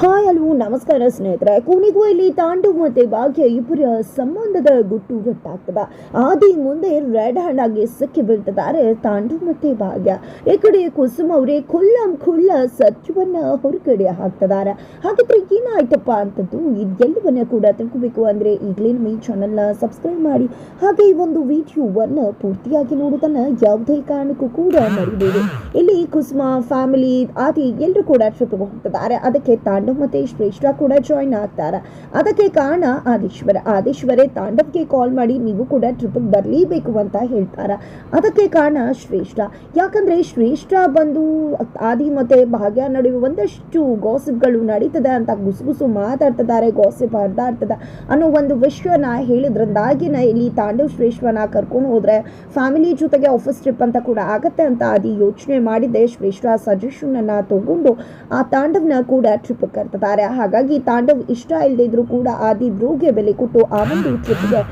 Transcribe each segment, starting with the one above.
Hi hello ನಮಸ್ಕಾರ ಸ್ನೇಹಿತರೆ. ಕೊನೆಗೂ ಇಲ್ಲಿ ತಾಂಡು ಮತ್ತು ಭಾಗ್ಯ ಇಬ್ಬರ ಸಂಬಂಧದ ಗುಟ್ಟು ಗಟ್ಟಾಗ್ತದ ಆದಿ ಮುಂದೆ ರೆಡ್ ಹ್ಯಾಂಡ್ ಆಗಿ ಸಿಕ್ಕಿ ಬೀಳ್ತಿದ್ದಾರೆ ತಾಂಡು ಮತ್ತು ಭಾಗ್ಯ. ಈ ಕಡೆ ಕುಸುಮ ಅವರೇ ಖುಲ್ಲಂ ಖುಲ್ಲ ಸತ್ಯವನ್ನ ಹೊರಗಡೆ ಹಾಕ್ತಿದ್ದಾರೆ. ಹಾಗಿದ್ರೆ ಏನಾಯ್ತಪ್ಪ ಅಂತದ್ದು ಇದೆಲ್ಲವನ್ನ ಕೂಡ ತಿಳ್ಕೋಬೇಕು ಅಂದ್ರೆ ಈಗಲೇ ನಮ್ಮ ಈ ಚಾನಲ್ನ ಸಬ್ಸ್ಕ್ರೈಬ್ ಮಾಡಿ. ಹಾಗೆ ಈ ಒಂದು ವಿಡಿಯೋವನ್ನ ಪೂರ್ತಿಯಾಗಿ ನೋಡೋದನ್ನ ಯಾವುದೇ ಕಾರಣಕ್ಕೂ ಕೂಡ ಮರಿಬೇಡಿ. ಇಲ್ಲಿ ಕುಸುಮ ಫ್ಯಾಮಿಲಿ ಆದಿ ಎಲ್ಲರೂ ಕೂಡ ಟ್ರಿಪ್ಗೆ ಹೋಗ್ತಿದ್ದಾರೆ. ಅದಕ್ಕೆ ತಾಂಡವ್ ಮತ್ತೆ ಶ್ರೇಷ್ಠ ಕೂಡ ಜಾಯಿನ್ ಆಗ್ತಾರ. ಅದಕ್ಕೆ ಕಾರಣ ಆದೇಶ್ವರ. ಆದೇಶ್ವರೇ ತಾಂಡವ್ಗೆ ಕಾಲ್ ಮಾಡಿ ನೀವು ಕೂಡ ಟ್ರಿಪ್ಗೆ ಬರಲೇಬೇಕು ಅಂತ ಹೇಳ್ತಾರ. ಅದಕ್ಕೆ ಕಾರಣ ಶ್ರೇಷ್ಠ. ಯಾಕಂದ್ರೆ ಶ್ರೇಷ್ಠ ಬಂದು ಆದಿ ಮತ್ತೆ ಭಾಗ್ಯ ನಡುವೆ ಒಂದಷ್ಟು ಗಾಸಿಪ್ಗಳು ನಡೀತದೆ ಅಂತ ಗುಸುಗುಸು ಮಾತಾಡ್ತಿದ್ದಾರೆ ಗಾಸಿಪ್ ಹರಿದಾಡ್ತದೆ ಅನ್ನೋ ಒಂದು ವಿಷಯನ ಹೇಳಿದ್ರಿಂದಾಗಿನ ಇಲ್ಲಿ ತಾಂಡವ್ ಶ್ರೇಷ್ಠನ ಕರ್ಕೊಂಡು ಹೋದ್ರೆ ಫ್ಯಾಮಿಲಿ ಜೊತೆಗೆ ಆಫೀಸ್ ಟ್ರಿಪ್ ಅಂತ ಕೂಡ ಆಗತ್ತೆ ಅಂತ ಆದಿ ಯೋಚನೆ ಮಾಡಿದ್ದೆ. ಶ್ರೇಷ್ಠ ಸಜೆಷನ್ ಅನ್ನ ತಗೊಂಡು ಆ ತಾಂಡವ್ನ ಕೂಡ ಟ್ರಿಪ್ ಕರ್ತಿದ್ದಾರೆ ಹಾಗಾಗಿ ತಾಂಡವ್ ಇಷ್ಟ ಇಲ್ಲದೆ ಇದ್ರು ಕೂಡ ಆದಿ ಬ್ರೂಗೆ ಬೆಲೆ ಕೊಟ್ಟು ಆ ಒಂದು ಟ್ರಿಪ್ಗೆ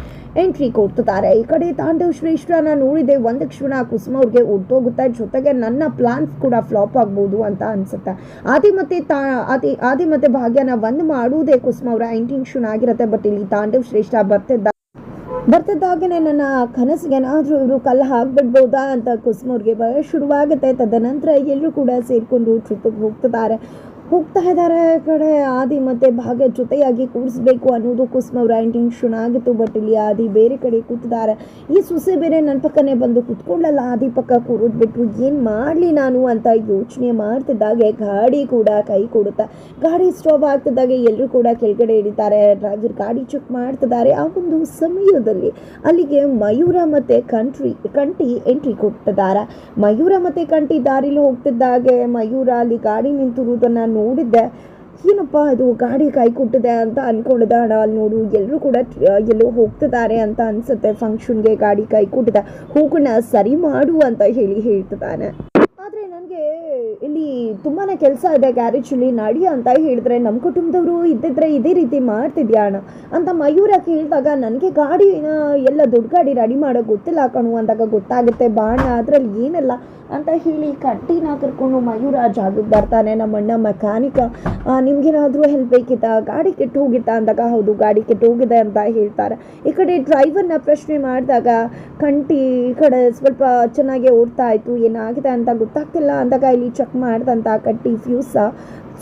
ಎಂಟ್ರಿ ಕೊಡ್ತಿದ್ದಾರೆ. ಈ ಕಡೆ ತಾಂಡವ್ ಶ್ರೇಷ್ಠನ ನೋಡಿದೆ, ಒಂದು ಕ್ಷಣ ಕುಸುಮ ಅವ್ರಿಗೆ ಹೋಗುತ್ತೆ ಜೊತೆಗೆ ನನ್ನ ಪ್ಲಾನ್ಸ್ ಕೂಡ ಫ್ಲಾಪ್ ಆಗ್ಬೋದು ಅಂತ ಅನ್ಸುತ್ತೆ. ಆದಿ ಮತ್ತೆ ತಾ, ಆದಿ ಆದಿ ಮತ್ತೆ ಭಾಗ್ಯನ ಒಂದು ಮಾಡುವುದೇ ಕುಸುಮ ಅವರ ಇಂಟೆನ್ಷನ್ ಆಗಿರುತ್ತೆ. ಬಟ್ ಇಲ್ಲಿ ತಾಂಡವ್ ಶ್ರೇಷ್ಠ ಬರ್ತಿದ್ದ, ಬರ್ತಿದ್ದಾಗನೇ ನನ್ನ ಕನಸಿಗೆ ಏನಾದರೂ ಇವರು ಕಲ್ಲು ಹಾಕ್ಬಿಡ್ಬೋದಾ ಅಂತ ಕುಸುಮವ್ರಿಗೆ ಭಯ ಶುರುವಾಗುತ್ತೆ. ತದನಂತರ ಎಲ್ಲರೂ ಕೂಡ ಸೇರಿಕೊಂಡು ಟ್ರಿಪ್ಪಿಗೆ ಹೋಗ್ತಿದ್ದಾರೆ. ಹೋಗ್ತಾ ಇದ್ದಾರೆ ಕಡೆ ಆದಿ ಮತ್ತು ಭಾಗ್ಯ ಜೊತೆಯಾಗಿ ಕೂಡಿಸ್ಬೇಕು ಅನ್ನೋದು ಕುಸುಮ ಅವರ ಇಂಟೆನ್ಷನ್ ಆಗಿತ್ತು ಬಟ್ ಇಲ್ಲಿ ಆದಿ ಬೇರೆ ಕಡೆ ಕೂತಿದ್ದಾರೆ. ಈ ಸೊಸೆ ಬೇರೆ ನನ್ನ ಪಕ್ಕನೇ ಬಂದು ಕೂತ್ಕೊಳ್ಳಲ್ಲ, ಆದಿ ಪಕ್ಕ ಕೂರೋದು ಬಿಟ್ಟು ಏನು ಮಾಡಲಿ ನಾನು ಅಂತ ಯೋಚನೆ ಮಾಡ್ತಿದ್ದಾಗೆ. ಗಾಡಿ ಕೂಡ ಕೈ ಕೊಡುತ್ತೆ. ಗಾಡಿ ಸ್ಟಾಪ್ ಆಗ್ತಿದ್ದಾಗೆ ಎಲ್ಲರೂ ಕೂಡ ಕೆಳಗಡೆ ಇಳಿತಾರೆ. ಡ್ರೈವರ್ ಗಾಡಿ ಚೆಕ್ ಮಾಡ್ತಿದ್ದಾರೆ. ಆ ಒಂದು ಸಮಯದಲ್ಲಿ ಅಲ್ಲಿಗೆ ಮಯೂರ ಮತ್ತು ಕಂಟ್ರಿ, ಕಂಟಿ ಎಂಟ್ರಿ ಕೊಟ್ಟಿದ್ದಾರೆ. ಮಯೂರ ಮತ್ತು ಕಂಟಿ ದಾರಿಲಿ ಹೋಗ್ತಿದ್ದಾಗೆ. ಮಯೂರ ಅಲ್ಲಿ ಗಾಡಿ ನಿಂತಿರುವುದನ್ನು ನೋಡಿದ್ದೆ. ಏನಪ್ಪ ಅದು ಗಾಡಿ ಕೈ ಕೊಟ್ಟಿದೆ ಅಂತ ಅಂದ್ಕೊಂಡಿದ್ದೆ ಅಣ್ಣ, ಅಲ್ಲಿ ನೋಡು ಎಲ್ಲರೂ ಕೂಡ ಎಲ್ಲೋ ಹೋಗ್ತಿದ್ದಾರೆ ಅಂತ ಅನ್ಸುತ್ತೆ, ಫಂಕ್ಷನ್ಗೆ ಗಾಡಿ ಕೈ ಕೊಟ್ಟಿದೆ. ಹೋಗೋಣ, ಸರಿ ಮಾಡು ಅಂತ ಹೇಳಿ ಹೇಳ್ತಿದ್ದಾನೆ. ಆದರೆ ನನಗೆ ಇಲ್ಲಿ ತುಂಬಾ ಕೆಲಸ ಇದೆ ಗ್ಯಾರೇಜಲ್ಲಿ ನಡಿ ಅಂತ ಹೇಳಿದ್ರೆ ನಮ್ಮ ಕುಟುಂಬದವರು ಇದ್ದಿದ್ರೆ ಇದೇ ರೀತಿ ಮಾಡ್ತಿದ್ಯಾ ಅಣ್ಣ? ಅಂತ ಮಯೂರ ಕೇಳಿದಾಗ, ನನಗೆ ಗಾಡಿನ ಎಲ್ಲ ದೊಡ್ಡ ಗಾಡಿ ರೆಡಿ ಮಾಡೋ ಗೊತ್ತಿಲ್ಲ ಕಣು ಅಂದಾಗ, ಗೊತ್ತಾಗುತ್ತೆ ಬಾಣ ಅದರಲ್ಲಿ ಏನೆಲ್ಲ ಅಂತ ಹೇಳಿ ಕಟ್ಟಿನ ಕರ್ಕೊಂಡು ಮಯೂರ ಜಾಗಕ್ಕೆ ಬರ್ತಾನೆ. ನಮ್ಮ ಅಣ್ಣ ಮೆಕ್ಯಾನಿಕ ನಿಮ್ಗೇನಾದರೂ ಹೆಲ್ಪ್ ಬೇಕಿತ್ತಾ? ಗಾಡಿ ಕೆಟ್ಟು ಹೋಗಿತ್ತಾ ಅಂದಾಗ? ಹೌದು, ಗಾಡಿ ಕೆಟ್ಟು ಹೋಗಿದೆ ಅಂತ ಹೇಳ್ತಾರೆ. ಈ ಕಡೆ ಡ್ರೈವರ್ನ ಪ್ರಶ್ನೆ ಮಾಡಿದಾಗ, ಕಂಟಿ, ಈ ಕಡೆ ಸ್ವಲ್ಪ ಚೆನ್ನಾಗಿ ಓಡ್ತಾ ಇತ್ತು, ಏನಾಗಿದೆ ಅಂತ ಗೊತ್ತಾಗ್ತಿಲ್ಲ ಅಂದಾಗ ಇಲ್ಲಿ ಚೆಕ್ ಮಾಡಿದಂಥ ಕಟ್ಟಿ ಫ್ಯೂಸ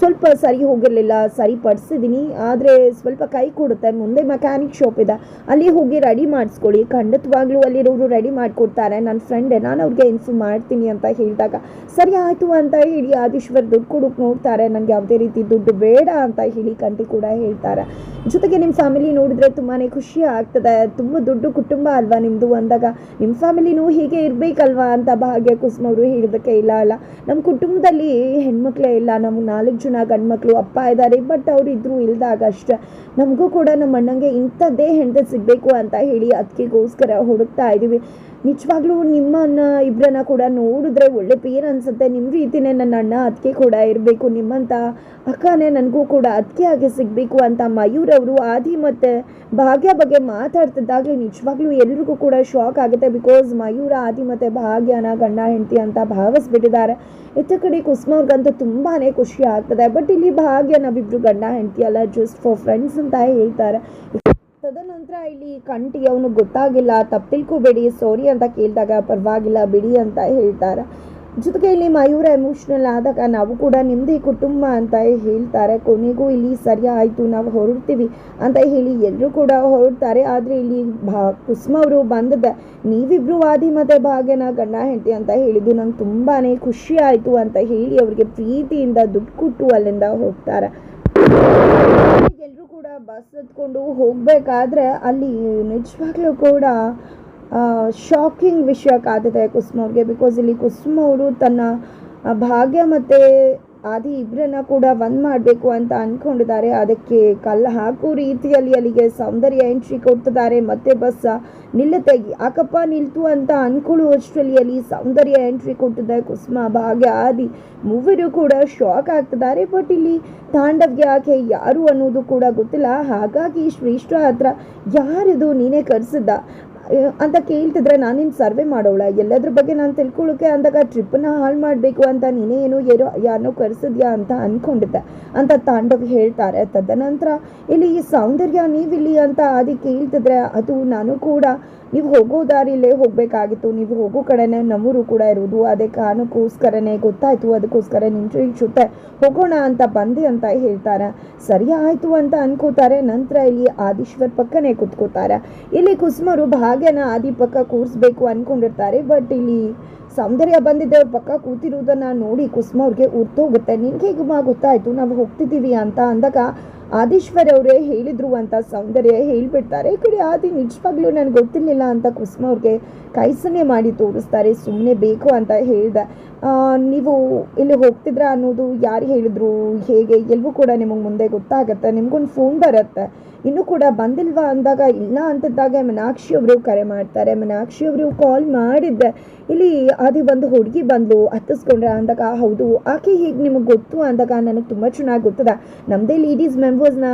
ಸ್ವಲ್ಪ ಸರಿ ಹೋಗಿರಲಿಲ್ಲ, ಸರಿ ಪಡಿಸಿದ್ದೀನಿ ಆದರೆ ಸ್ವಲ್ಪ ಕೈ ಕೊಡುತ್ತೆ. ಮುಂದೆ ಮೆಕ್ಯಾನಿಕ್ ಶಾಪ್ ಇದೆ. ಅಲ್ಲಿ ಹೋಗಿ ರೆಡಿ ಮಾಡಿಸ್ಕೊಳ್ಳಿ. ಖಂಡಿತವಾಗ್ಲೂ ಅಲ್ಲಿರೋರು ರೆಡಿ ಮಾಡಿಕೊಡ್ತಾರೆ. ನನ್ನ ಫ್ರೆಂಡೆ ನಾನು ಅವ್ರಿಗೆ ಇನ್ಫಾರ್ಮ್ ಮಾಡ್ತೀನಿ ಅಂತ ಹೇಳಿದಾಗ, ಸರಿ ಆಯಿತು ಅಂತ ಹೇಳಿ ಆದೀಶ್ವರ್ ದುಡ್ಡು ಕೊಡೋಕೆ ನೋಡ್ತಾರೆ. ನನಗೆ ಯಾವುದೇ ರೀತಿ ದುಡ್ಡು ಬೇಡ ಅಂತ ಹೇಳಿ ಕಂಟಿ ಕೂಡ ಹೇಳ್ತಾರೆ. ಜೊತೆಗೆ ನಿಮ್ಮ ಫ್ಯಾಮಿಲಿ ನೋಡಿದ್ರೆ ತುಂಬಾ ಖುಷಿ ಆಗ್ತದೆ. ತುಂಬ ದುಡ್ಡು ಕುಟುಂಬ ಅಲ್ವಾ ನಿಮ್ಮದು ಅಂದಾಗ ನಿಮ್ಮ ಫ್ಯಾಮಿಲಿನೂ ಹೀಗೆ ಇರಬೇಕಲ್ವಾ? ಅಂತ ಭಾಗ್ಯ ಕುಸುಮ ಅವರು ಹೇಳೋದಕ್ಕೆ ಇಲ್ಲ, ಅಲ್ಲ. ನಮ್ಮ ಕುಟುಂಬದಲ್ಲಿ ಹೆಣ್ಮಕ್ಳೇ ಇಲ್ಲ. ನಮ್ಗೆ ನಾಲ್ಕು ಜನ ಗಂಡ್ಮಕ್ಳು, ಅಪ್ಪ ಇದ್ದಾರೆ ಬಟ್ ಅವ್ರು ಇದ್ರು ಇಲ್ದಾಗ ಅಷ್ಟೇ ನಮಗೂ ಕೂಡ ನಮ್ಮ ಅಣ್ಣಂಗೆ ಇಂಥದ್ದೇ ಹೆಂಡತಿ ಸಿಗಬೇಕು ಅಂತ ಹೇಳಿ ಅದಕ್ಕೆಗೋಸ್ಕರ ಹುಡುಕ್ತಾ ಇದ್ದೀವಿ ನಿಜವಾಗ್ಲೂ ನಿಮ್ಮನ್ನ ಇಬ್ಬರನ್ನ ಕೂಡ ನೋಡಿದ್ರೆ ಒಳ್ಳೆ ಪೇರ್ ಅನ್ಸುತ್ತೆ. ನಿಮ್ಮ ರೀತಿನೇ ನನ್ನ ಅಣ್ಣ ಅದಕ್ಕೆ ಕೂಡ ಇರಬೇಕು. ನಿಮ್ಮಂತ ಅಕ್ಕನೇ ನನಗೂ ಕೂಡ ಅದಕ್ಕೆ ಆಗಿ ಸಿಗಬೇಕು ಅಂತ ಮಯೂರ್ ಅವರು ಆದಿ ಮತ್ತು ಭಾಗ್ಯ ಬಗ್ಗೆ ಮಾತಾಡ್ತಿದ್ದಾಗಲೇ ನಿಜವಾಗ್ಲೂ ಎಲ್ರಿಗೂ ಕೂಡ ಶಾಕ್ ಆಗುತ್ತೆ. ಬಿಕಾಸ್ ಮಯೂರ, ಆದಿ ಮತ್ತು ಭಾಗ್ಯನ ಗಂಡ, ಹೆಂಡತಿ ಅಂತ ಭಾವಿಸ್ಬಿಟ್ಟಿದ್ದಾರೆ. ಇತ್ತ ಕಡೆ ಕುಸುಮವ್ರಿಗಂತೂ ತುಂಬಾ ಖುಷಿ ಆಗ್ತದೆ. ಬಟ್ ಇಲ್ಲಿ ಭಾಗ್ಯ ನಾವಿಬ್ರು ಗಂಡ, ಹೆಂಡತಿ ಅಲ್ಲ ಜಸ್ಟ್ ಫಾರ್ ಫ್ರೆಂಡ್ಸ್ ಅಂತ ಹೇಳ್ತಾರೆ. ತದನಂತರ ಇಲ್ಲಿ ಕಂಟಿ ಅವನು ಗೊತ್ತಾಗಿಲ್ಲ ತಪ್ಪು ತಿಳ್ಕೊಬೇಡಿ ಸಾರಿ ಅಂತ ಕೇಳಿದಾಗ ಪರವಾಗಿಲ್ಲ, ಬಿಡಿ ಅಂತ ಹೇಳ್ತಾರೆ. ಜೊತೆಗೆ ಇಲ್ಲಿ ಮಯೂರ ಎಮೋಷ್ನಲ್ ಆದಾಗ ನಾವು ಕೂಡ ನಿಮ್ಮದೇ ಕುಟುಂಬ ಅಂತ ಹೇಳ್ತಾರೆ. ಕೊನೆಗೂ ಇಲ್ಲಿ ಸರಿ ಆಯಿತು, ನಾವು ಹೊರಡ್ತೀವಿ ಅಂತ ಹೇಳಿ ಎಲ್ಲರೂ ಕೂಡ ಹೊರಡ್ತಾರೆ. ಆದರೆ ಇಲ್ಲಿ ಭಾ, ಕುಸುಮ ಅವರು ಬಂದದ ನೀವಿಬ್ಬರು ವಾದಿ ಮತ್ತು ಭಾಗ್ಯನ, ಗಂಡ, ಹೆಂಡತಿ ಅಂತ ಹೇಳಿದ್ದು ನಂಗೆ ತುಂಬಾ ಖುಷಿ ಆಯಿತು ಅಂತ ಹೇಳಿ ಅವರಿಗೆ ಪ್ರೀತಿಯಿಂದ ದುಡ್ಡು ಕೊಟ್ಟು ಅಲ್ಲಿಂದ ಹೋಗ್ತಾರೆ. ಬಸ್ ಹತ್ಕೊಂಡು ಹೋಗಬೇಕಾದ್ರೆ ಅಲ್ಲಿ ನಿಜವಾಗ್ಲೂ ಕೂಡ ಶಾಕಿಂಗ್ ವಿಷಯ ಕಾದಿದೆ ಕುಸುಮ ಅವ್ರಿಗೆ ಬಿಕಾಸ್ ಇಲ್ಲಿ ಕುಸುಮ ಅವರು ತನ್ನ ಭಾಗ್ಯ ಮತ್ತು ಆದಿ ಇಬ್ಬರನ್ನ ಕೂಡ ಒಂದು ಮಾಡಬೇಕು ಅಂತ ಅಂದ್ಕೊಂಡಿದ್ದಾರೆ ಅದಕ್ಕೆ ಕಲ್ಲು ಹಾಕೋ ರೀತಿಯಲ್ಲಿ ಅಲ್ಲಿಗೆ ಸೌಂದರ್ಯ ಎಂಟ್ರಿ ಕೊಡ್ತಿದ್ದಾರೆ. ಮತ್ತೆ ಬಸ್ ನಿಲ್ಲುತ್ತೆ ಯಾಕಪ್ಪ ನಿಲ್ತು ಅಂತ ಅನ್ಕೊಳ್ಳುವಷ್ಟರಲ್ಲಿ ಅಲ್ಲಿ ಸೌಂದರ್ಯ ಎಂಟ್ರಿ ಕೊಟ್ಟಿದೆ ಕುಸುಮ. ಭಾಗ್ಯ, ಆದಿ ಮೂವರು ಕೂಡ ಶಾಕ್ ಆಗ್ತಿದ್ದಾರೆ. ಬಟ್ ಇಲ್ಲಿ ತಾಂಡವ್ಯ ಯಾಕೆ ಯಾರು ಅನ್ನೋದು ಕೂಡ ಗೊತ್ತಿಲ್ಲ. ಹಾಗಾಗಿ ಶ್ರೇಷ್ಠ ಹತ್ರ ಯಾರಿದು ನೀನೇ ಕರೆಸಿದ್ದ? ಅಂತ ಕೇಳ್ತಿದ್ರೆ ನಾನೇನು ಸರ್ವೆ ಮಾಡೋಳ. ಎಲ್ಲದ್ರ ಬಗ್ಗೆ ನಾನು ತಿಳ್ಕೊಳ್ಳೋಕೆ ಅಂದಾಗ ಟ್ರಿಪ್ಪನ್ನ ಹಾಳು ಮಾಡಬೇಕು ಅಂತ ನೀನೇ ಏನು ಯಾರೋ ಯಾರನ್ನೋ ಕರೆಸಿದ್ಯಾ ಅಂತ ಅನ್ಕೊಂಡಿದ್ದೆ. ಅಂತ ತಾಂಡವ್ ಹೇಳ್ತಾರೆ. ತದನಂತರ ಇಲ್ಲಿ ಈ ಸೌಂದರ್ಯ ನೀವಿಲ್ಲಿ ಅಂತ ಆದಿ ಕೇಳ್ತಿದ್ರೆ ಅದು ನಾನು ಕೂಡ ನೀವು ಹೋಗೋ ದಾರಿಲೇ ಹೋಗಬೇಕಾಗಿತ್ತು. ನೀವು ಹೋಗೋ ಕಡೆನೇ ನಮ್ಮೂರು ಕೂಡ ಇರೋದು ಅದೇ ಕಾರಣಕ್ಕೋಸ್ಕರನೇ ಗೊತ್ತಾಯಿತು. ಅದಕ್ಕೋಸ್ಕರ ನಿಂಚು ಜೊತೆ ಹೋಗೋಣ ಅಂತ ಬಂದೆ ಅಂತ ಹೇಳ್ತಾರೆ. ಸರಿ ಆಯಿತು ಅಂತ ಅನ್ಕೋತಾರೆ. ನಂತರ ಇಲ್ಲಿ ಆದೀಶ್ವರ್ ಪಕ್ಕನೇ ಕೂತ್ಕೋತಾರೆ. ಇಲ್ಲಿ ಕುಸುಮರು ಭಾಗ್ಯನ ಆದಿ ಪಕ್ಕ ಕೂರಿಸ್ಬೇಕು ಅನ್ಕೊಂಡಿರ್ತಾರೆ. ಬಟ್ ಇಲ್ಲಿ ಸೌಂದರ್ಯ ಬಂದಿದ್ದೆ ಅವ್ರ ಪಕ್ಕ ಕೂತಿರುವುದನ್ನು ನೋಡಿ ಕುಸುಮ ಅವ್ರಿಗೆ ಉರ್ತೋಗುತ್ತೆ ನಿನ್ಗೆ ಹೇಗಮ್ಮ ಗೊತ್ತಾಯಿತು ನಾವು ಹೋಗ್ತಿದ್ದೀವಿ ಅಂತ ಅಂದಾಗ ಆದೀಶ್ವರ್ ಅವರೇ ಹೇಳಿದ್ರು ಅಂತ ಸೌಂದರ್ಯ ಹೇಳಿಬಿಡ್ತಾರೆ. ಕಡೆ ಆದಿ ನಿಜವಾಗ್ಲೂ ನನಗೆ ಗೊತ್ತಿರಲಿಲ್ಲ ಅಂತ ಕುಸುಮ ಅವ್ರಿಗೆ ಕೈ ಸನ್ನೆ ಮಾಡಿ ತೋರಿಸ್ತಾರೆ ಸುಮ್ಮನೆ ಬೇಕು ಅಂತ ಹೇಳ್ದೆ. ನೀವು ಇಲ್ಲಿ ಹೋಗ್ತಿದ್ರ ಅನ್ನೋದು ಯಾರು ಹೇಳಿದ್ರು, ಹೇಗೆ ಎಲ್ಲವೂ ಕೂಡ ನಿಮಗೆ ಮುಂದೆ ಗೊತ್ತಾಗತ್ತೆ, ನಿಮ್ಗೊಂದು ಫೋನ್ ಬರುತ್ತೆ. ಇನ್ನೂ ಕೂಡ ಬಂದಿಲ್ವಾ ಅಂದಾಗ ಇಲ್ಲ ಅಂತಿದ್ದಾಗ ಮೀನಾಕ್ಷಿ ಅವರು ಕರೆ ಮಾಡ್ತಾರೆ. ಮೀನಾಕ್ಷಿ ಅವರು ಕಾಲ್ ಮಾಡಿದ್ದೆ ಇಲ್ಲಿ ಅದು ಒಂದು ಹುಡುಗಿ ಬಂದು ಹತ್ತಿಸ್ಕೊಂಡ್ರೆ ಅಂದಾಗ ಹೌದು, ಆಕೆ ಹೀಗೆ ನಿಮಗೆ ಗೊತ್ತು? ಅಂದಾಗ, ನನಗೆ ತುಂಬ ಚೆನ್ನಾಗಿ ಗೊತ್ತದ. ನಮ್ಮದೇ ಲೇಡೀಸ್ ಮೆಂಬರ್ಸ್ನ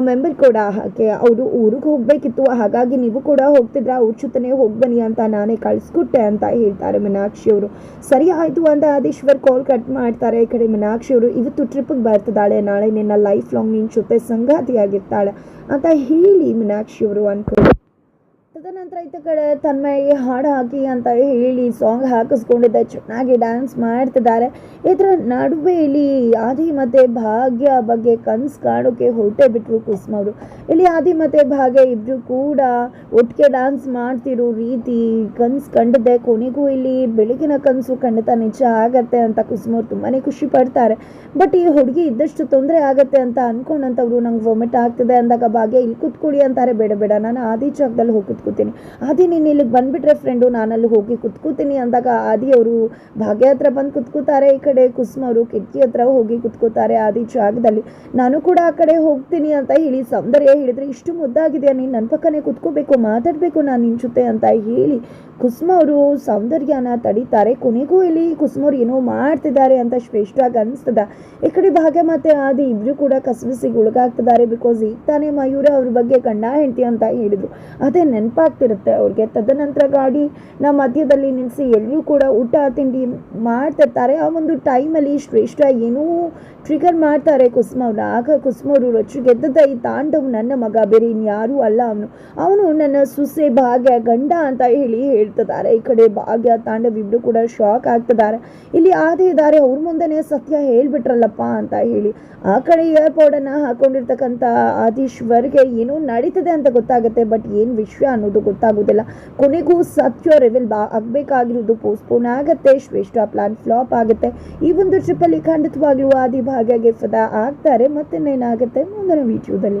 ಮೆಂಬರ್ ಕೂಡ ಹಾಗೆ, ಅವರು ಊರಿಗೆ ಹೋಗಬೇಕಿತ್ತು, ಹಾಗಾಗಿ ನೀವು ಕೂಡ ಹೋಗ್ತಿದ್ರೆ, ಅವ್ರ ಜೊತೆನೇ ಹೋಗಿ ಬನ್ನಿ ಅಂತ ನಾನೇ ಕಳಿಸ್ಕೊಟ್ಟೆ ಅಂತ ಹೇಳ್ತಾರೆ ಮೀನಾಕ್ಷಿ ಅವರು. ಸರಿ ಆಯಿತು ಅಂತ ಆದೀಶ್ವರ್ ಕಾಲ್ ಕಟ್ ಮಾಡ್ತಾರೆ, ಈ ಕಡೆ ಮೀನಾಕ್ಷಿ ಅವರು, ಇವತ್ತು ಟ್ರಿಪ್ಗೆ ಬರ್ತಿದ್ದಾಳೆ, ನಾಳೆ ನಿನ್ನ ಲೈಫ್ ಲಾಂಗ್ ನಿನ್ನ ಜೊತೆ ಸಂಗಾತಿಯಾಗಿರ್ತಾಳೆ, ಅಂತ ಹೇಳಿ ಮೀನಾಕ್ಷಿ ಅವರು ಅನ್ಕೊಂಡು ತದನಂತರ ಇತ್ತ ಕಡೆ ತನ್ಮಯ್ ಹಾಡು ಹಾಕಿ ಅಂತ ಹೇಳಿ ಸಾಂಗ್ ಹಾಕಿಸ್ಕೊಂಡಿದ್ದೆ. ಚೆನ್ನಾಗಿ ಡ್ಯಾನ್ಸ್ ಮಾಡ್ತಿದ್ದಾರೆ. ಇದರ ನಡುವೆ ಇಲ್ಲಿ ಆದಿ ಮತ್ತೆ ಭಾಗ್ಯ ಬಗ್ಗೆ ಕನ್ಸು ಕಾಣೋಕೆ ಹೊರಟೆ ಬಿಟ್ರು ಕುಸುಮ ಅವರು. ಇಲ್ಲಿ ಆದಿ ಮತ್ತೆ ಭಾಗ್ಯ ಇಬ್ರು ಕೂಡ ಒಟ್ಟಿಗೆ ಡ್ಯಾನ್ಸ್ ಮಾಡ್ತಿರೋ ರೀತಿ ಕನ್ಸು ಕಂಡಿದ್ದೆ ಕೊನೆಗೂ ಇಲ್ಲಿ ಬೆಳಗಿನ ಕನಸು ಖಂಡಿತ ನಿಜ ಆಗತ್ತೆ ಅಂತ ಕುಸುಮ ಅವ್ರು ತುಂಬಾನೇ ಖುಷಿ ಪಡ್ತಾರೆ. ಬಟ್ ಈ ಹುಡುಗಿ ಇದ್ದಷ್ಟು ತೊಂದರೆ ಆಗತ್ತೆ ಅಂತ ಅನ್ಕೊಂಡಂತವ್ರು ನಂಗೆ ವೊಮಿಟ್ ಆಗ್ತಿದೆ ಅಂದಾಗ ಭಾಗ್ಯ ಇಲ್ಲಿ ಕೂತ್ಕೊಳ್ಳಿ ಅಂತಾರೆ. ಬೇಡ ಬೇಡ, ನಾನು ಆದಿ ಜಾಗದಲ್ಲಿ ಹೋಗಿ ಕುತ್ಕೋತೀನಿ. ಆದಿ ನೀನು ಇಲ್ಲಿಗೆ ಬಂದುಬಿಟ್ರೆ ಫ್ರೆಂಡು ನಾನಲ್ಲಿ ಹೋಗಿ ಕುತ್ಕೋತೀನಿ ಅಂದಾಗ ಆದಿ ಅವರು ಭಾಗ್ಯ ಹತ್ರ ಬಂದು ಕುತ್ಕೋತಾರೆ ಈ ಕಡೆ, ಕುಸುಮ ಅವರು ಕಿಟಕಿ ಹತ್ರ ಹೋಗಿ ಕುತ್ಕೋತಾರೆ ಆದಿ ಜಾಗದಲ್ಲಿ. ನಾನು ಕೂಡ ಆ ಕಡೆ ಹೋಗ್ತೀನಿ ಅಂತ ಹೇಳಿ ಸೌಂದರ್ಯ ಹೇಳಿದರೆ, ಇಷ್ಟು ಮುದ್ದಾಗಿದೆಯಾ ನೀನು ನನ್ನ ಪಕ್ಕನೇ ಕುತ್ಕೋಬೇಕು, ಮಾತಾಡಬೇಕು ನಾನು ನಿಂಚುತ್ತೆ ಅಂತ ಹೇಳಿ ಕುಸುಮ ಅವರು ಸೌಂದರ್ಯನ ತಡೀತಾರೆ. ಕೊನೆಗೂ ಇಲ್ಲಿ ಕುಸುಮವ್ರು ಏನೋ ಮಾಡ್ತಿದ್ದಾರೆ ಅಂತ ಶ್ರೇಷ್ಠವಾಗಿ ಅನಿಸ್ತದ. ಈ ಕಡೆ ಭಾಗ್ಯ ಮತ್ತೆ ಆದಿ ಇಬ್ರು ಕೂಡ ಕಸಬಿಸಿಗೆ ಒಳಗಾಗ್ತಿದ್ದಾರೆ ಬಿಕಾಸ್ ಈಗ ತಾನೇ ಮಯೂರ ಅವ್ರ ಬಗ್ಗೆ ಕಂಡ ಹೆಂಡತಿ ಅಂತ ಹೇಳಿದ್ರು. ಅದೇ ನೆನಪಾಗ್ತಿರುತ್ತೆ ಅವ್ರಿಗೆ. ತದನಂತರ ಗಾಡಿ ನಮ್ಮ ಮಧ್ಯದಲ್ಲಿ ನಿಲ್ಲಿಸಿ ಎಲ್ಲರೂ ಕೂಡ ಊಟ, ತಿಂಡಿ ಮಾಡ್ತಿರ್ತಾರೆ. ಆ ಒಂದು ಟೈಮಲ್ಲಿ ಶ್ರೇಷ್ಠ ಏನೂ ಟ್ರಿಗರ್ ಮಾಡ್ತಾರೆ ಕುಸುಮ ಅವ್ರನ್ನ ಆಗ ಕುಸುಮ ಅವರು ರೊಚ್ಚಿಗೆದ್ದದ ಈ ತಾಂಡವ್ ನನ್ನ ಮಗ. ಬೇರೆ ಇನ್ಯಾರೂ ಅಲ್ಲ ಅವನು. ಅವನು ನನ್ನ ಸುಸೆ ಭಾಗ್ಯ, ಗಂಡ ಅಂತ ಹೇಳಿ ಹೇಳ್ತಿದ್ದಾರೆ. ಈ ಕಡೆ ಭಾಗ್ಯ, ತಾಂಡವ್ ಇಬ್ರು ಕೂಡ ಶಾಕ್ ಆಗ್ತಿದ್ದಾರೆ. ಇಲ್ಲಿ ಆದೇ ಇದ್ದಾರೆ. ಅವ್ರ ಮುಂದೆನೆ ಸತ್ಯ ಹೇಳ್ಬಿಟ್ರಲ್ಲಪ್ಪ ಅಂತ ಹೇಳಿ. ಆ ಕಡೆ ಇಯರ್ಪೋರ್ಡ್ ಅನ್ನ ಹಾಕೊಂಡಿರ್ತಕ್ಕಂಥ ಆದೀಶ್ವರ್ಗೆ ಏನೋ ನಡೀತದೆ ಅಂತ ಗೊತ್ತಾಗುತ್ತೆ. ಬಟ್ ಏನು ವಿಷಯ ಅನ್ನೋದು ಗೊತ್ತಾಗೋದಿಲ್ಲ ಕೊನೆಗೂ ಸತ್ಯ ರಿವಿಲ್ ಬಾ ಆಗಬೇಕಾಗಿರೋದು ಪೋಸ್ಟ್ಪೋನ್ ಆಗುತ್ತೆ. ಶ್ರೇಷ್ಠ ಪ್ಲಾನ್ ಫ್ಲಾಪ್ ಆಗುತ್ತೆ. ಈ ಒಂದು ಟ್ರಿಪ್ಪಲ್ಲಿ ಖಂಡಿತವಾಗಿರುವ ಆದಿ ಭಾಗ್ಯಗೆ ಗೆಫದ ಆಗ್ತಾರೆ. ಮತ್ತೆ ಏನಾಗುತ್ತೆ ಮುಂದಿನ ವಿಡಿಯೋದಲ್ಲಿ